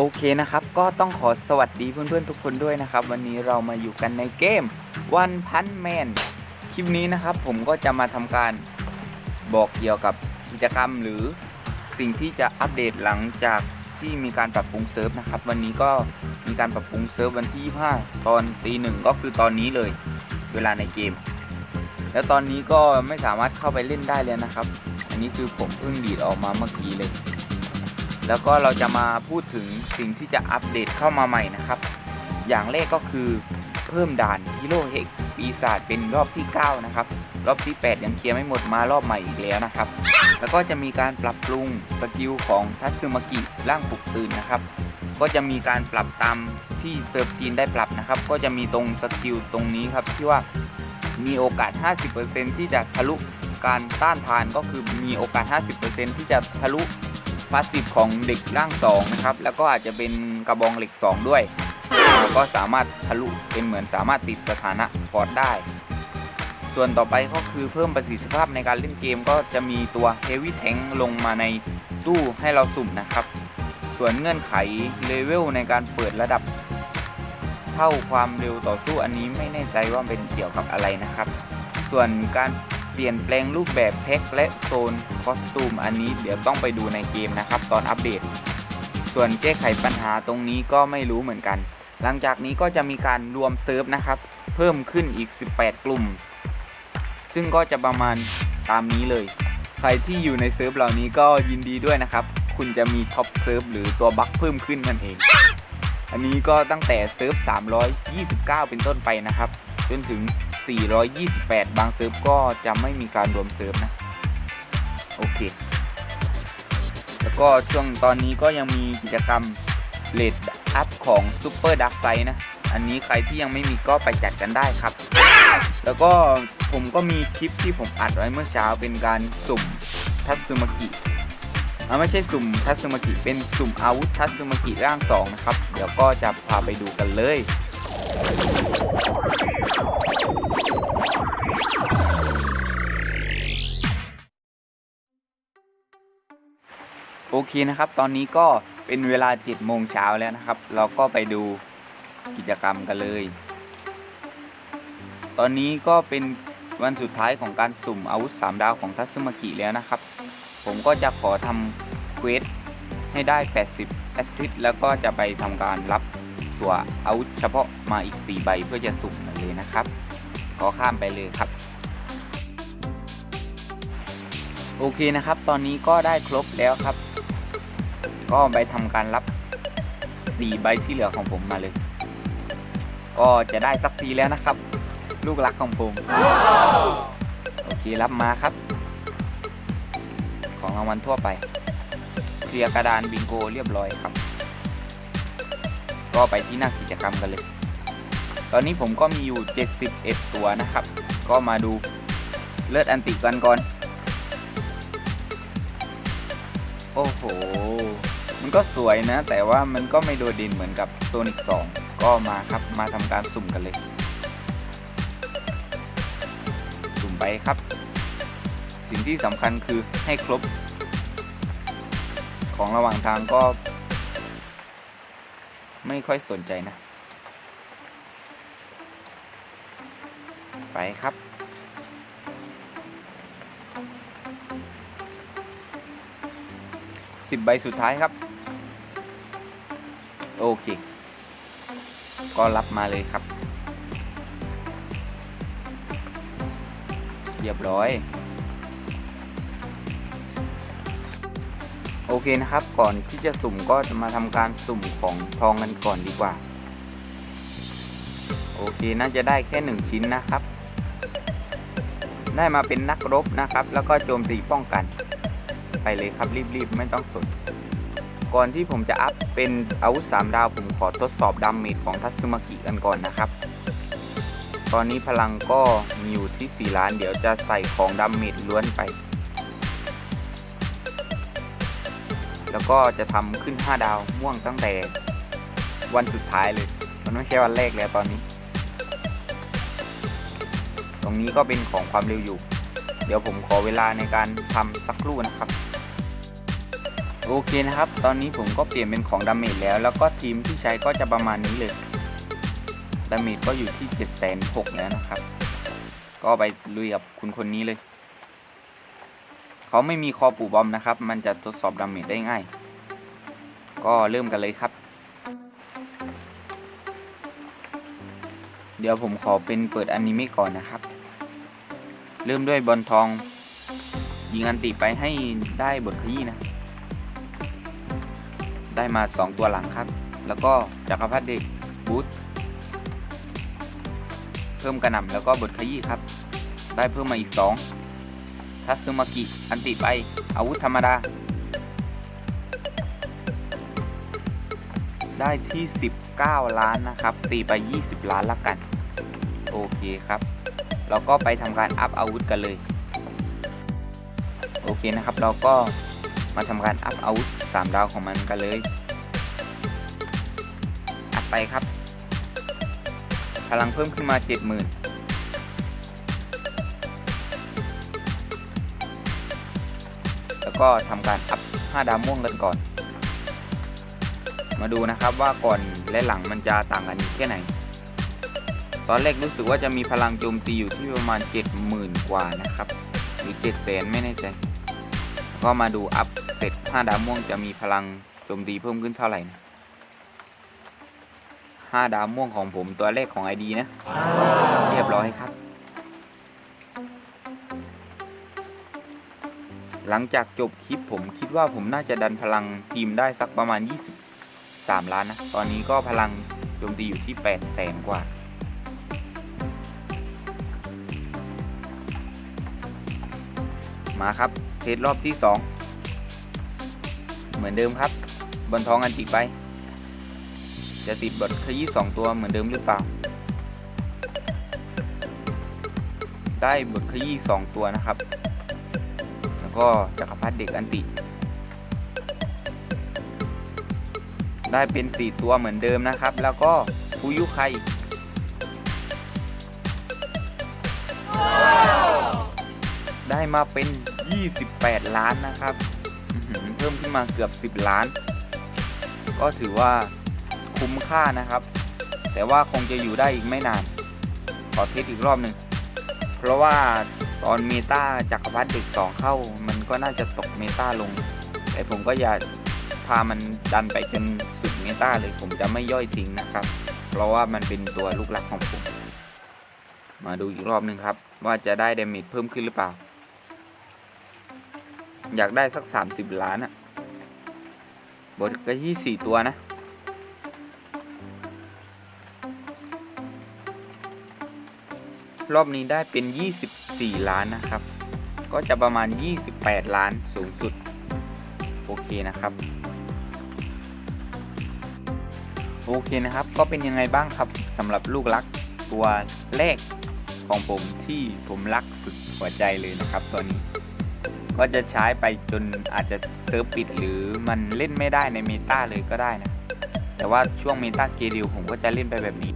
โอเคนะครับ ก็ต้องขอสวัสดีเพื่อนๆทุกคนด้วยนะครับ วันนี้เรามาอยู่กันในเกม One Punch Man คลิปนี้นะครับ ผมก็จะมาทำการบอกเกี่ยวกับกิจกรรมหรือสิ่งที่จะอัปเดตหลังจากที่มีการปรับปรุงเซิร์ฟนะครับ วันนี้ก็มีการปรับปรุงเซิร์ฟวันที่ 25 ตอนตีหนึ่งก็คือตอนนี้เลยเวลาในเกม แล้วตอนนี้ก็ไม่สามารถเข้าไปเล่นได้เลยนะครับ อันนี้คือผมเพิ่งดีดออกมาเมื่อกี้เลย แล้วก็เราจะมาพูดถึงสิ่งที่จะอัปเดตเข้ามาใหม่นะครับ อย่างแรกก็คือเพิ่มด่านฮิโร่เฮกปีศาจเป็นรอบที่ 9 นะครับ รอบที่ 8 ยังเคลียร์ไม่หมดมารอบใหม่อีกแล้วนะครับ แล้วก็จะมีการปรับปรุงสกิลของทัตสึมากิร่างปลุกตื่นนะครับ ก็จะมีการปรับตามที่เซิร์ฟจีนได้ปรับนะครับ ก็จะมีตรงสกิลตรงนี้ครับที่ว่ามีโอกาส 50%ที่จะทะลุการต้านทานก็คือมีโอกาส 50%ที่จะทะลุ พาสซีฟของเด็กร่าง2นะครับ แล้วก็อาจจะเป็นกระบองเหล็ก 2 ด้วยแล้วก็สามารถทะลุเป็นเหมือนสามารถติดสถานะฟอร์ดได้ ส่วนต่อไปก็คือเพิ่มประสิทธิภาพในการเล่นเกมก็จะมีตัว Heavy Tank ลงมาในตู้ให้เราสุ่มนะครับ ส่วนเงื่อนไขเลเวลในการเปิดระดับ เท่าความเร็วต่อสู้อันนี้ไม่แน่ใจว่าเป็นเกี่ยวกับอะไรนะครับ ส่วนการ ปลี่ยนแปลงรูปแบบแพ็คและโซนคอสตูมอันนี้เดี๋ยวต้องไปดูในเกมนะครับ ตอนอัปเดต ส่วนแก้ไขปัญหาตรงนี้ก็ไม่รู้เหมือนกัน หลังจากนี้ก็จะมีการรวมเซิร์ฟนะครับ เพิ่มขึ้นอีก 18 กลุ่ม ซึ่งก็จะประมาณตามนี้เลย ใครที่อยู่ในเซิร์ฟเหล่านี้ก็ยินดีด้วยนะครับ คุณจะมีท็อปเซิร์ฟหรือตัวบัคเพิ่มขึ้นนั่นเอง อันนี้ก็ตั้งแต่เซิร์ฟ329 เป็นต้นไปนะครับ จนถึง 428 บางเซิร์ฟก็จะไม่มีการรวมเซิร์ฟนะ โอเค แล้วก็ช่วงตอนนี้ก็ยังมีกิจกรรมเลดอัพของ Super Dark Side นะ อันนี้ใครที่ยังไม่มีก็ไปจัดกันได้ครับ แล้วก็ผมก็มีคลิปที่ผมอัดไว้เมื่อเช้าเป็นการสุ่มทัตสึมากิอไม่ใช่สุ่มทัตสึมากิเป็นสุ่มอาวุธทัตสึมากิร่างสองนะครับ เดี๋ยวก็จะพาไปดูกันเลย โอเคนะครับ ตอนนี้ก็เป็นเวลา7โมงเช้าแล้วนะครับ เราก็ไปดูกิจกรรมกันเลย ตอนนี้ก็เป็นวันสุดท้ายของการสุ่มอาวุธ 3 ดาวของทัตสึมากิแล้วนะครับ ผมก็จะขอทำเควสให้ได้ 80แอสซิสแล้วก็จะไปทำการรับตัวอาวุธเฉพาะมาอีก 4 ใบเพื่อจะสุ่มเลยนะครับ ขอข้ามไปเลยครับ โอเคนะครับ ตอนนี้ก็ได้ครบแล้วครับ ก็ไปทำการรับ4ใบที่เหลือของผมมาเลย ก็จะได้สักทีแล้วนะครับ ลูกรักของผม โอเครับมาครับ ของรางวัลทั่วไป เคลียร์กระดานบิงโกเรียบร้อยครับ ก็ไปที่หน้ากิจกรรมกันเลย ตอนนี้ผมก็มีอยู่ 71 ตัวนะครับ ก็มาดูเลือดอันติกันก่อน โอ้โห มันก็สวยนะ แต่ว่ามันก็ไม่โดดเด่นเหมือนกับโซนิก2ก็มาครับมาทำการสุ่มกันเลย สุ่มไปครับ สิ่งที่สำคัญคือให้ครบ ของระหว่างทางก็ ไม่ค่อยสนใจนะ ไปครับสิบใบสุดท้ายครับ โอเค ก็รับมาเลยครับ เรียบร้อย โอเคนะครับ ก่อนที่จะสุ่มก็จะมาทำการสุ่มของทองกันก่อนดีกว่า โอเค น่าจะได้แค่หนึ่งชิ้นนะครับ ได้มาเป็นนักรบนะครับ แล้วก็โจมตีป้องกัน ไปเลยครับรีบๆ ไม่ต้องสน ก่อนที่ผมจะอัพเป็นอาวุธ3ดาว ผมขอทดสอบดาเมจของทัตสึมากิกันก่อนนะครับ ตอนนี้พลังก็มีอยู่ที่ 4 ล้าน เดี๋ยวจะใส่ของดาเมจล้วนไป แล้วก็จะทำขึ้น 5 ดาวม่วงตั้งแต่วันสุดท้ายเลย มันไม่ใช่วันแรกแล้วตอนนี้ ตรงนี้ก็เป็นของความเร็วอยู่ เดี๋ยวผมขอเวลาในการทำสักครู่นะครับ โอเคนะครับ ตอนนี้ผมก็เปลี่ยนเป็นของดาเมจแล้ว แล้วก็ทีมที่ใช้ก็จะประมาณนี้เลยดาเมจก็อยู่ที่7 6 0 0 0แล้วนะครับ ก็ไปลุยกับคุณคนนี้เลย เขาไม่มีคอปูบอมนะครับ มันจะทดสอบดาเมจได้ง่าย ก็เริ่มกันเลยครับ เดี๋ยวผมขอเป็นเปิดอนิเมะก่อนนะครับ เริ่มด้วยบอลทอง ยิงอันติไปให้ได้บทขยี้นะ ได้มา 2 ตัวหลังครับ แล้วก็จักรพรรดิเด็กบูทเพิ่มกระหน่ำแล้วก็บทขยี้ครับ ได้เพิ่มมาอีก 2 ทัตสึมากิ อันติไป อาวุธธรรมดา ได้ที่ 19 ล้านนะครับ ตีไป 20 ล้านละกัน โอเคครับเราก็ไปทำการอัพอาวุธกันเลย โอเคนะครับ เราก็ มาทำการอัพอาวุธ3ดาวของมันกันเลย อัพไปครับ พลังเพิ่มขึ้นมา 70,000แล้วก็ทำการอัพ 5 ดาวม่วงกันก่อน มาดูนะครับว่าก่อนและหลังมันจะต่างกันแค่ไหน ตอนแรกรู้สึกว่าจะมีพลังโจมตีอยู่ที่ประมาณ 70,000 กว่านะครับ หรือ7 0 0 0 0ไม่แน่ใจ ก็มาดูอัพเสร็จ5ดาวม่วงจะมีพลังโจมตีเพิ่มขึ้นเท่าไหร่นะ5ดาวม่วงของผมตัวเลขของ ID นะ เรียบร้อยครับ หลังจากจบคลิปผมคิดว่าผมน่าจะดันพลังทีมได้สักประมาณ 23 ล้านนะ ตอนนี้ก็พลังโจมตีอยู่ที่8แสนกว่ามาครับ เทสรอบที่ 2 เหมือนเดิมครับ บนท้องอันติไป จะติดบทขยี้2ตัวเหมือนเดิมหรือเปล่า ได้บทขยี้2ตัวนะครับ แล้วก็จักรพรรดิเด็กอันติ ได้เป็น 4 ตัวเหมือนเดิมนะครับ แล้วก็ฟูยุไค ได้มาเป็น 28 ล้านนะครับ เพิ่มขึ้นมาเกือบ 10 ล้าน ก็ถือว่าคุ้มค่านะครับ แต่ว่าคงจะอยู่ได้อีกไม่นาน ขอเทสอีกรอบหนึ่ง เพราะว่าตอนเมตาจักรพรรดิเด็ก 2 เข้า มันก็น่าจะตกเมตาลง แต่ผมก็อย่าพามันดันไปจนสุดเมตาเลยผมจะไม่ย่อยทิ้งนะครับ เพราะว่ามันเป็นตัวลูกหลักของผม มาดูอีกรอบหนึ่งครับ ว่าจะได้เดมิทเพิ่มขึ้นหรือเปล่า อยากได้สัก 30 ล้านอะบทก็ยี่สี่ตัวนะ รอบนี้ได้เป็น 24 ล้านนะครับ ก็จะประมาณ 28 ล้านสูงสุด โอเคนะครับ โอเคนะครับ ก็เป็นยังไงบ้างครับสำหรับลูกรักตัวแรกของผมที่ผมรักสุดหัวใจเลยนะครับตัวนี้ ก็จะใช้ไปจนอาจจะเซิร์ฟปิดหรือมันเล่นไม่ได้ในเมตาเลยก็ได้นะ แต่ว่าช่วงเมตาเกดิวผมก็จะเล่นไปแบบนี้